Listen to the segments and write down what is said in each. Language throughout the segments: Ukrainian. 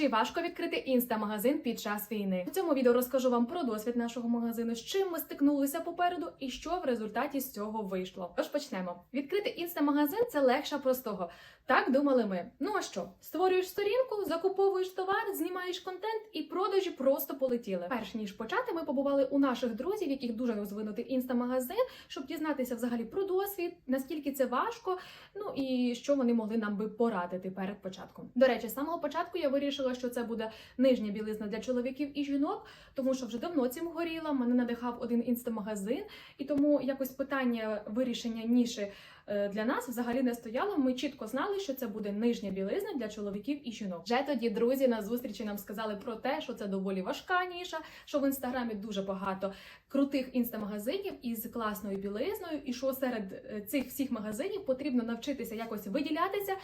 Чи важко відкрити інстамагазин під час війни? У цьому відео розкажу вам про досвід нашого магазину, з чим ми стикнулися попереду і що в результаті з цього вийшло. Тож почнемо. Відкрити інстамагазин це легше простого. Так думали ми. Ну а що? Створюєш сторінку, закуповуєш товар, знімаєш контент і продажі просто полетіли. Перш ніж почати, ми побували у наших друзів, яких дуже розвинутий інстамагазин, щоб дізнатися взагалі про досвід, наскільки це важко, ну і що вони могли нам би порадити перед початком. До речі, з самого початку я вирішила, що це буде нижня білизна для чоловіків і жінок, тому що вже давно цим горіла. Мене надихав один інстамагазин, і тому якось питання вирішення ніші для нас взагалі не стояло. Ми чітко знали, що це буде нижня білизна для чоловіків і жінок. Вже тоді друзі на зустрічі нам сказали про те, що це доволі важка ніша, що в інстаграмі дуже багато крутих інстамагазинів із класною білизною, і що серед е, цих всіх магазинів потрібно навчитися якось виділятися.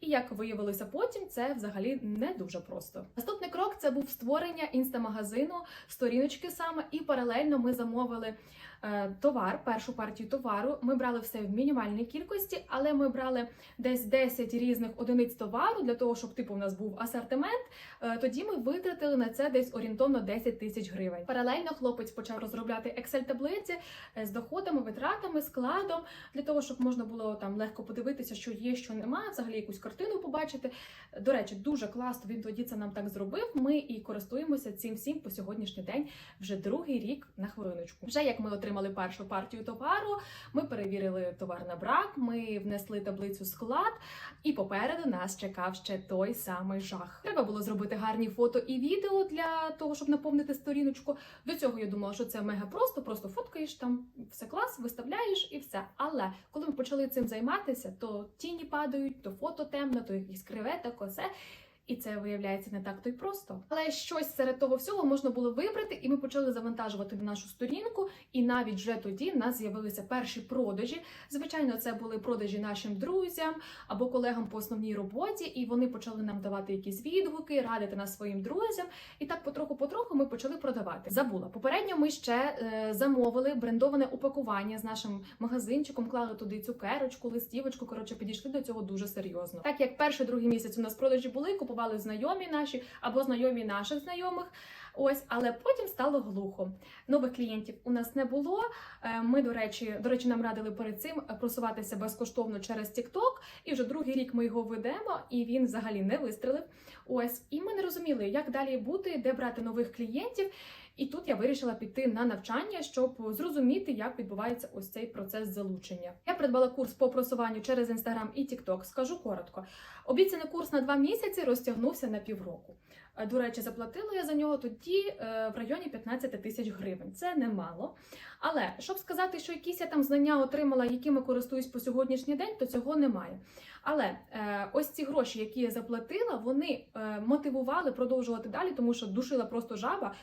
І як виявилося потім, це взагалі не дуже просто. Наступний крок це був створення інстамагазину, сторіночки саме, і паралельно ми замовили е, товар, першу партію товару. Ми брали все в мінімальній кількості, але ми брали десь 10 різних одиниць товару для того, щоб типу у нас був асортимент. Е, тоді ми витратили на це десь орієнтовно 10 тисяч гривень. Паралельно хлопець почав розробляти Excel-таблиці е, з доходами, витратами, складом для того, щоб можна було там легко подивитися, що є, що немає, взагалі якусь картину побачити. До речі, дуже класно. Він тоді це нам так зробив. Ми і користуємося цим всім по сьогоднішній день вже другий рік на хвилиночку. Вже як ми отримали першу партію товару, ми перевірили товар на брак, ми внесли таблицю склад, і попереду нас чекав ще той самий жах. Треба було зробити гарні фото і відео для того, щоб наповнити сторіночку. До цього я думала, що це мега просто, просто фоткаєш там все клас, виставляєш і все. Але коли ми почали цим займатися, то тіні падають, то фото темно, то якісь кревети, косе. І це виявляється не так то й просто. Але щось серед того всього можна було вибрати, і ми почали завантажувати нашу сторінку. І навіть вже тоді в нас з'явилися перші продажі. Звичайно, це були продажі нашим друзям або колегам по основній роботі, і вони почали нам давати якісь відгуки, радити нас своїм друзям. І так потроху-потроху ми почали продавати. Забула. Попередньо ми ще е, замовили брендоване упакування з нашим магазинчиком, клали туди цукерочку, листівочку. Коротше, підійшли до цього дуже серйозно. Так як перший другий місяць у нас продажі були, купували знайомі наші або знайомі наших знайомих. Ось, але потім стало глухо. Нових клієнтів у нас не було. Е, Ми, до речі, до речі, нам радили перед цим просуватися безкоштовно через TikTok, і вже другий рік ми його ведемо, і він взагалі не вистрелив. Ось, і ми не розуміли, як далі бути, де брати нових клієнтів. І тут я вирішила піти на навчання, щоб зрозуміти, як відбувається ось цей процес залучення. Я придбала курс по просуванню через Instagram і TikTok. Скажу коротко. Обіцяний курс на два місяці розтягнувся на півроку. Е, До речі, заплатила я за нього тоді е, в районі 15 тисяч гривень. Це немало. Але щоб сказати, що якісь я там знання отримала, якими користуюсь по сьогоднішній день, то цього немає. Але е, ось ці гроші, які я заплатила, вони мотивували продовжувати далі, тому що душила просто жаба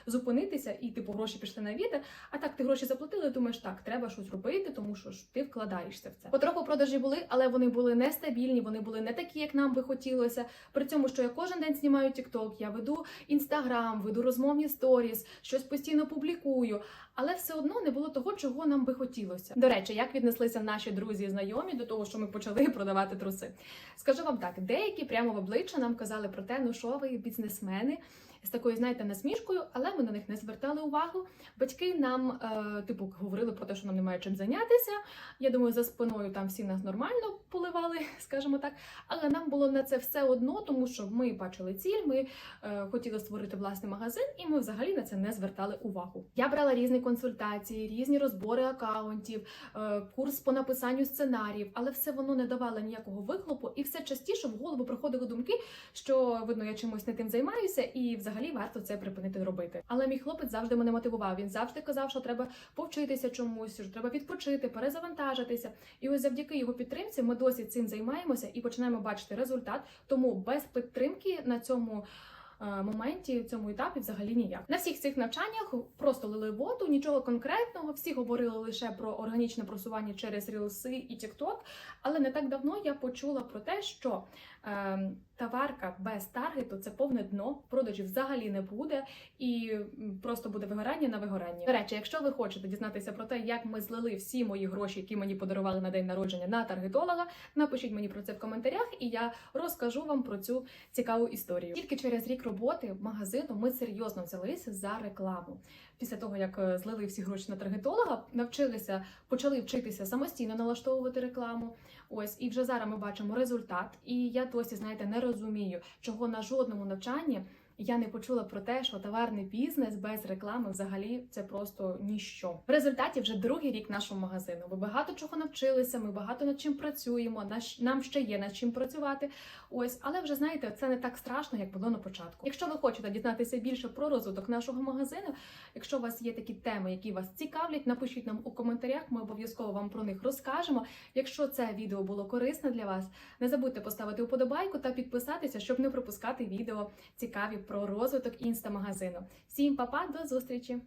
зупинитися і типу гроші пішли на вітер. А так ти гроші заплатили, думаєш, так треба щось робити, тому що ж ти вкладаєшся в це. Потроху продажі були, але вони були нестабільні, вони були не такі, як нам би хотілося. При цьому, що я кожен день знімаю TikTok, я веду інстаграм, веду розмовні сторіс, щось постійно публікую. Але все одно не було того, чого нам би хотілося. До речі, як віднеслися наші друзі і знайомі до того, що ми почали продавати труси? Скажу вам так, деякі прямо в обличчя нам казали про те, ну що ви бізнесмени. З такою, знаєте, насмішкою, але ми на них не звертали увагу. Батьки нам, е, типу, говорили про те, що нам немає чим зайнятися. Я думаю, за спиною там всі нас нормально поливали, скажімо так. Але нам було на це все одно, тому що ми бачили ціль, ми е, хотіли створити власний магазин, і ми взагалі на це не звертали увагу. Я брала різні консультації, різні розбори акаунтів, е, курс по написанню сценаріїв, але все воно не давало ніякого вихлопу, і все частіше в голову приходили думки, що видно, я чимось не тим займаюся, і взагалі варто це припинити робити. Але мій хлопець завжди мене мотивував. Він завжди казав, що треба повчитися чомусь, що треба відпочити, перезавантажитися. І ось завдяки його підтримці ми досі цим займаємося і починаємо бачити результат. Тому без підтримки на цьому. е, Моменті в цьому етапі взагалі ніяк на всіх цих навчаннях просто лили воду, нічого конкретного. Всі говорили лише про органічне просування через рілси і TikTok. Але не так давно я почула про те, що ем, товарка без таргету це повне дно, продажів взагалі не буде і просто буде вигорання на вигорання. До речі, якщо ви хочете дізнатися про те, як ми злили всі мої гроші, які мені подарували на день народження на таргетолога, напишіть мені про це в коментарях, і я розкажу вам про цю цікаву історію. Тільки через рік роботи магазину ми серйозно взялися за рекламу. Після того як е, злили всі гроші на таргетолога, навчилися, почали вчитися самостійно налаштовувати рекламу. Ось і вже зараз ми бачимо результат. І я досі, знаєте, не розумію, чого на жодному навчанні я не почула про те, що товарний бізнес без реклами взагалі це просто ніщо. В результаті вже другий рік нашого магазину. Ми багато чого навчилися, ми багато над чим працюємо. Нам ще є над чим працювати. Ось, але вже знаєте, це не так страшно, як було на початку. Якщо ви хочете дізнатися більше про розвиток нашого магазину, якщо у вас є такі теми, які вас цікавлять, напишіть нам у коментарях. Ми обов'язково вам про них розкажемо. Якщо це відео було корисне для вас, не забудьте поставити уподобайку та підписатися, щоб не пропускати відео цікаві про розвиток інстамагазину. Всім па-па, до зустрічі!